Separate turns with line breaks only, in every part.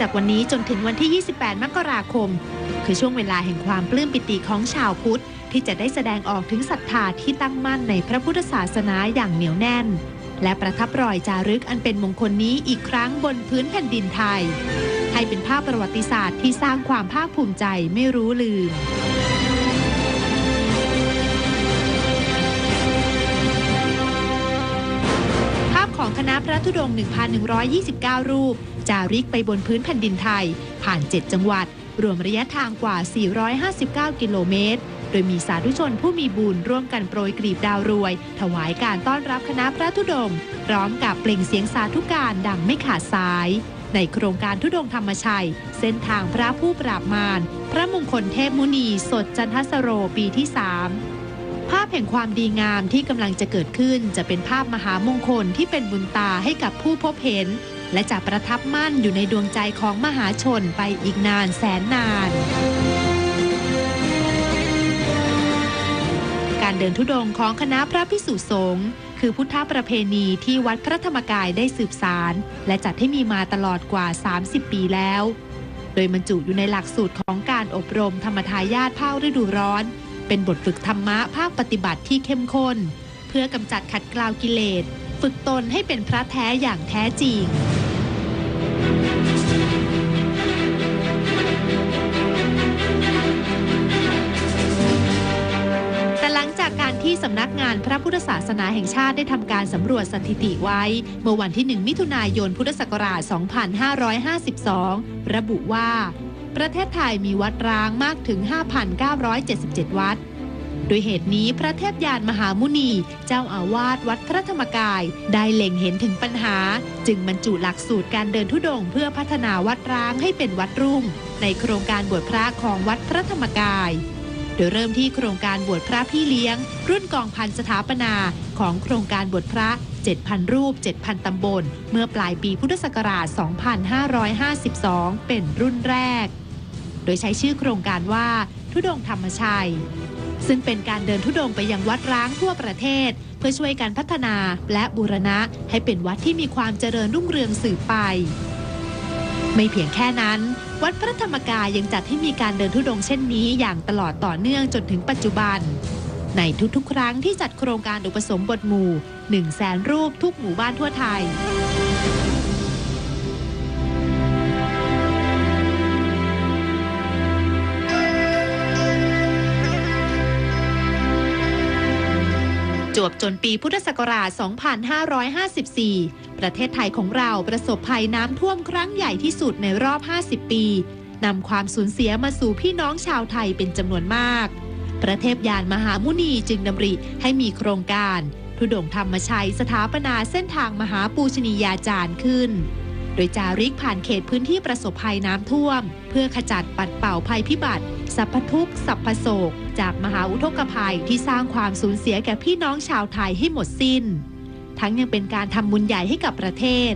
จากวันนี้จนถึงวันที่ 28 มกราคม คือช่วงเวลาแห่งความปลื้มปิติของชาวพุทธ ที่จะได้แสดงออกถึงศรัทธาที่ตั้งมั่นในพระพุทธศาสนาอย่างเหนียวแน่น และประทับรอยจารึกอันเป็นมงคลนี้อีกครั้งบนพื้นแผ่นดินไทย ให้เป็นภาพประวัติศาสตร์ที่สร้างความภาคภูมิใจไม่รู้ลืมภาพของคณะพระธุดงค์ 1,129 รูป จาริกไปบนพื้นแผ่นดินไทย ผ่าน 7 จังหวัด รวมระยะทางกว่า 459 กิโลเมตร โดยมีสาธุชนผู้มีบุญร่วมกันโปรยกลีบดาวรวย ถวายการต้อนรับคณะพระธุดงค์พร้อมกับเปล่งเสียงสาธุการดังไม่ขาดสาย ในโครงการธุดงธรรมชัย เส้นทางพระผู้ปราบมาร พระมงคลเทพมุนีสดจันทสโรปีที่ 3ภาพแห่งความดีงามที่กำลังจะเกิดขึ้นจะเป็นภาพมหามงคลที่เป็นบุญตาให้กับผู้พบเห็น และจะประทับมั่นอยู่ในดวงใจของมหาชนไปอีกนานแสนนาน การเดินทุดงของคณะพระพิสุสงฆ์คือพุทธประเพณีที่วัดพระธรรมกายได้สืบสาร และจัดให้มีมาตลอดกว่า 30 ปีแล้ว โดยบรรจุอยู่ในหลักสูตรของการอบรมธรรมทายาทภาคฤดูร้อน เป็นบทฝึกธรรมะภาคปฏิบัติที่เข้มข้น เพื่อกำจัดขัดเกลากิเลส ฝึกตนให้เป็นพระแท้อย่างแท้จริง สำนักงานพระพุทธศาสนาแห่งชาติได้ทำการสำรวจสถิติไว้ เมื่อวันที่ 1 มิถุนายนพุทธศักราช 2552 ระบุว่า ประเทศไทยมีวัดร้างมากถึง 5,977 วัด โดยเหตุนี้พระเทพยานมหามุนี เจ้าอาวาสวัดพระธรรมกาย ได้เล็งเห็นถึงปัญหา จึงบรรจุหลักสูตรการเดินทุดงเพื่อพัฒนาวัดร้างให้เป็นวัดรุ่ง ในโครงการบวชพระของวัดพระธรรมกาย โดยเริ่มที่โครงการบวชพระพี่เลี้ยง รุ่นกองพันสถาปนา ของโครงการบวชพระ 7,000 รูป 7,000 ตำบล เมื่อปลายปีพุทธศักราช 2552 เป็นรุ่นแรก โดยใช้ชื่อโครงการว่า ทุดงธรรมชัย ซึ่งเป็นการเดินทุดงไปยังวัดร้างทั่วประเทศ เพื่อช่วยการพัฒนาและบูรณะให้เป็นวัดที่มีความเจริญรุ่งเรืองสืบไป ไม่เพียงแค่นั้น วัดพระธรรมกายยังจัดให้มีการเดินทุดงเช่นนี้อย่างตลอดต่อเนื่องจนถึงปัจจุบัน ในทุกๆ ครั้งที่จัดโครงการอุปสมบทหมู่1 0 0 0 0แสนรูปทุกหมู่บ้านทั่วไทย วบจนปีพุทธศักราช 2554 ประเทศไทยของเราประสบภัยน้ำท่วมครั้งใหญ่ที่สุดในรอบ 50 ปีนำความสูญเสียมาสู่พี่น้องชาวไทยเป็นจำนวนมากพระเทพยานมหามุนีจึงดำริให้มีโครงการ ทุดงธรรมชัยสถาปนาเส้นทางมหาปูชนียาจารย์ขึ้น ดยจาริกผ่านเขตพื้นที่ประสบภัยน้ำท่วม เพื่อขจัดปัดเป่าภัยพิบัติสัพพทุกข์สัพพโศก จากมหาอุทกภัยที่สร้างความสูญเสียแก่พี่น้องชาวไทยให้หมดสิ้น ทั้งยังเป็นการทำบุญใหญ่ให้กับประเทศ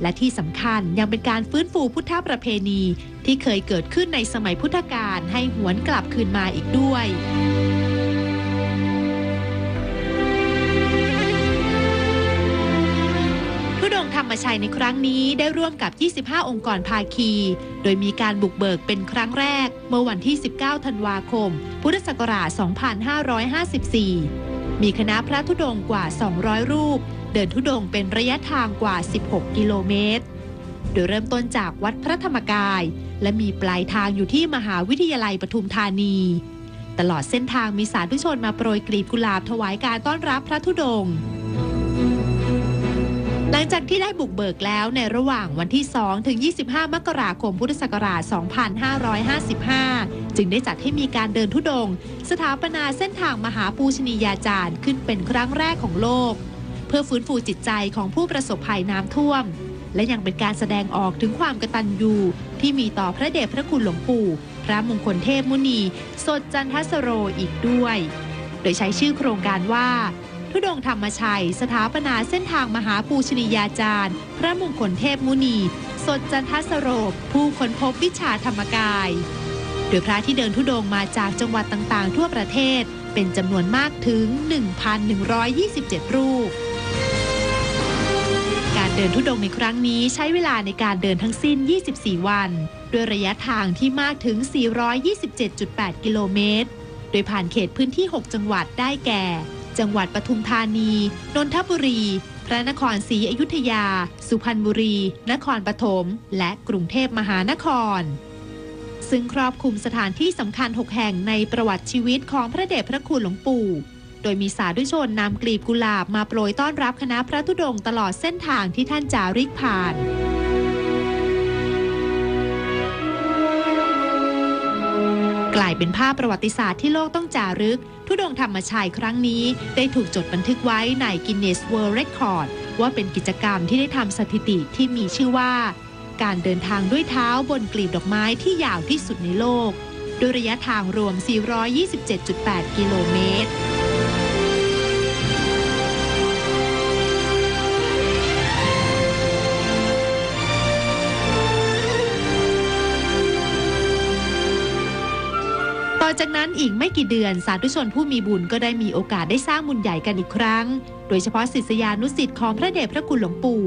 และที่สำคัญยังเป็นการฟื้นฟูพุทธประเพณีที่เคยเกิดขึ้นในสมัยพุทธกาลให้หวนกลับคืนมาอีกด้วย รรมชัยในครั้งนี้ได้ร่วมกับ 25 องค์กรภาคี โดยมีการบุกเบิกเป็นครั้งแรก เมื่อวันที่ 19 ธันวาคม พุทธศักราช 2554 มีคณะพระธุดงกว่า 200 รูป เดินธุดงเป็นระยะทางกว่า 16 กิโลเมตร โดยเริ่มต้นจากวัดพระธรรมกาย และมีปลายทางอยู่ที่มหาวิทยาลัยปทุมธานีตลอดเส้นทางมีสาธุชนมาโปรยกลีบกุหลาบถวายการต้อนรับพระธุดงค์ หลังจากที่ได้บุกเบิกแล้วในระหว่างวันที่ 2 ถึง 25 มกราคม พุทธศักราช 2555 จึงได้จัดให้มีการเดินทุดง สถาปนาเส้นทางมหาปูชนียาจารย์ขึ้นเป็นครั้งแรกของโลก เพื่อฟื้นฟูจิตใจของผู้ประสบภัยน้ำท่วม และยังเป็นการแสดงออกถึงความกตัญญูที่มีต่อพระเดชพระคุณหลวงปู่ พระมงคลเทพมุนี สดจันทสโรอีกด้วย โดยใช้ชื่อโครงการว่า ทุดงธรรมชัย สถาปนาเส้นทางมหาปูชนียาจารย์ พระมงคลเทพมุนี สดจันทสโรผู้ค้นพบวิชาธรรมกาย โดยพระที่เดินทุดงค์มาจากจังหวัดต่างๆ ทั่วประเทศ เป็นจำนวนมากถึง 1,127 รูป การเดินทุดงค์ในครั้งนี้ใช้เวลาในการเดินทั้งสิ้น 24 วัน ด้วยระยะทางที่มากถึง 427.8 กิโลเมตร โดยผ่านเขตพื้นที่ 6 จังหวัดได้แก่ จังหวัดปทุมธานี นนทบุรี พระนครศรีอยุธยา สุพรรณบุรี นครปฐม และกรุงเทพมหานคร ซึ่งครอบคลุมสถานที่สำคัญ 6 แห่งในประวัติชีวิตของพระเดชพระคุณหลวงปู่ โดยมีสาธุชนนำกลีบกุหลาบมาโปรยต้อนรับคณะพระธุดงค์ตลอดเส้นทางที่ท่านจาริกผ่าน กลายเป็นภาพประวัติศาสตร์ที่โลกต้องจารึก ทุดงธรรมชัยครั้งนี้ ได้ถูกจดบันทึกไว้ในกินเนสเวิลด์เรคคอร์ดว่าเป็นกิจกรรมที่ได้ทำสถิติที่มีชื่อว่า การเดินทางด้วยเท้าบนกลีบดอกไม้ที่ยาวที่สุดในโลก โดยระยะทางรวม 427.8 กิโลเมตร อจากนั้นอีกไม่กี่เดือนสาธุชนผู้มีบุญก็ได้มีโอกาสได้สร้างบุญใหญ่กันอีกครั้ง โดยเฉพาะศิษยานุสิษย์ของพระเดชพระคุณหลวงปู่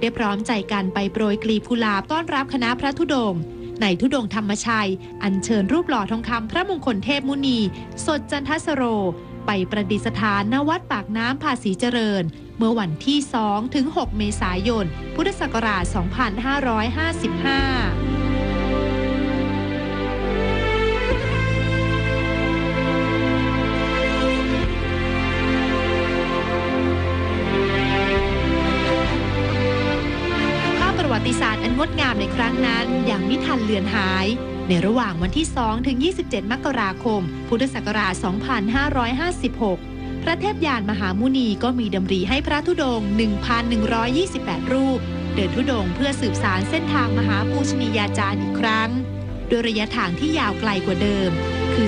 ได้พร้อมใจกันไปโปรยกลีบกุหลาบต้อนรับคณะพระธุดงค์ในธุดงธรรมชัย อัญเชิญรูปหล่อทองคำพระมงคลเทพมุนี สดจันทสโร ไปประดิษฐานณวัดปากน้ำภาษีเจริญ เมื่อวันที่2ถึง6เมษายน พุทธศักราช 2555 ติศาสตร์อันงดงามในครั้งนั้น อยังม่ทันเลือนหาย ในระหว่างวันที่ 2 ถึง 27 มกราคม พุทธศักราช 2556 พระเทพยานมหามุนีก็มีดำริให้พระธุดงค์1,128 รูป เดินธุดงเพื่อสืบสารเส้นทางมหาปูชนียาจารย์อีกครั้ง โดยระยะทางที่ยาวไกลกว่าเดิม คือ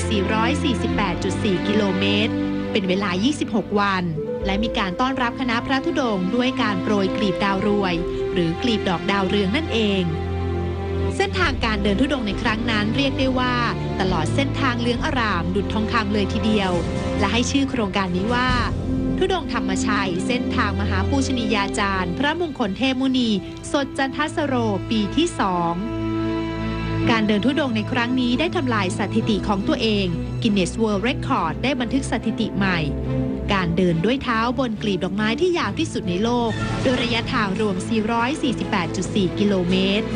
448.4 กิโลเมตร เป็นเวลา 26 วัน และมีการต้อนรับคณะพระธุดงค์ด้วยการโปรยกลีบดาวรวย หรือกลีบดอกดาวเรืองนั่นเอง เส้นทางการเดินธุดงในครั้งนั้นเรียกได้ว่า ตลอดเส้นทางเลื้องอาราม ดุจทองคำเลยทีเดียว และให้ชื่อโครงการนี้ว่าธุดงธรรมชัย เส้นทางมหาปูชนียาจารย์ พระมงคลเทมุนี สดจันทสโรปีที่สองการเดินธุดงในครั้งนี้ได้ทำลายสถิติของตัวเอง Guinness World Record ได้บันทึกสถิติใหม่ การเดินด้วยเท้าบนกลีบดอกไม้ที่ยาวที่สุดในโลก โดยระยะทางรวม 448.4 กิโลเมตร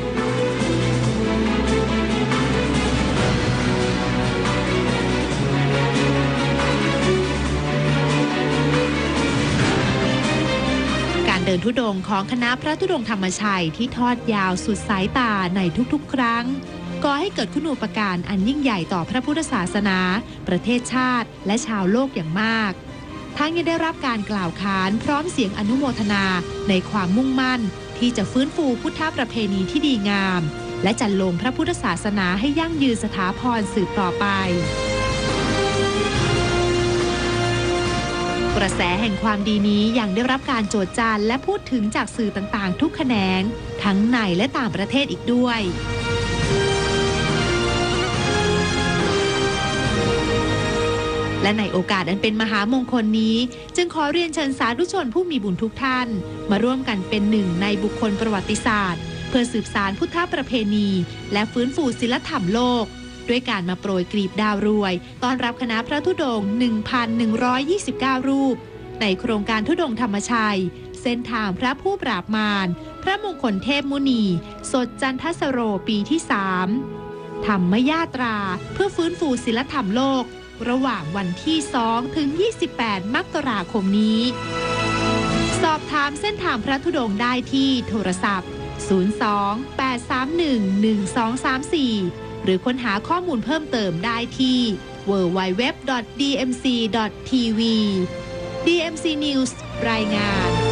การเดินทุดงค์ของคณะพระธุดงค์ธรรมชัยที่ทอดยาวสุดสายตาในทุกๆ ครั้งก่อให้เกิดคุณูปการอันยิ่งใหญ่ต่อพระพุทธศาสนา ประเทศชาติ และชาวโลกอย่างมาก ทั้งยังได้รับการกล่าวขานพร้อมเสียงอนุโมทนาในความมุ่งมั่น ที่จะฟื้นฟูพุทธประเพณีที่ดีงาม และจันลงพระพุทธศาสนาให้ยั่งยืนสถาพรสืบต่อไป กระแสแห่งความดีนี้ยังได้รับการโจทย์จานและพูดถึงจากสื่อต่างๆ ทุกแขนง ทั้งในและต่างประเทศอีกด้วย และในโอกาสอันเป็นมหามงคลนี้ จึงขอเรียนเชิญสาธุชนผู้มีบุญทุกท่าน มาร่วมกันเป็นหนึ่งในบุคคลประวัติศาสตร์ เพื่อสืบสารพุทธประเพณี และฟื้นฟูศิลธรรมโลก ด้วยการมาโปรยกลีบดาวรวยต้อนรับคณะพระธุดงค์1,129 รูป ในโครงการธุดงธรรมชัย เส้นทางพระผู้ปราบมาร พระมงคลเทพมุนี สดจันทสโรปีที่ 3 ธรรมยาตราเพื่อฟื้นฟูศิลธรรมโลก ระหว่างวันที่ 2 ถึง 28 มกราคมนี้ สอบถามเส้นทางพระธุดงค์ได้ที่โทรศัพท์ 02 831 1234 หรือค้นหาข้อมูลเพิ่มเติมได้ที่ www.dmc.tv DMC News รายงาน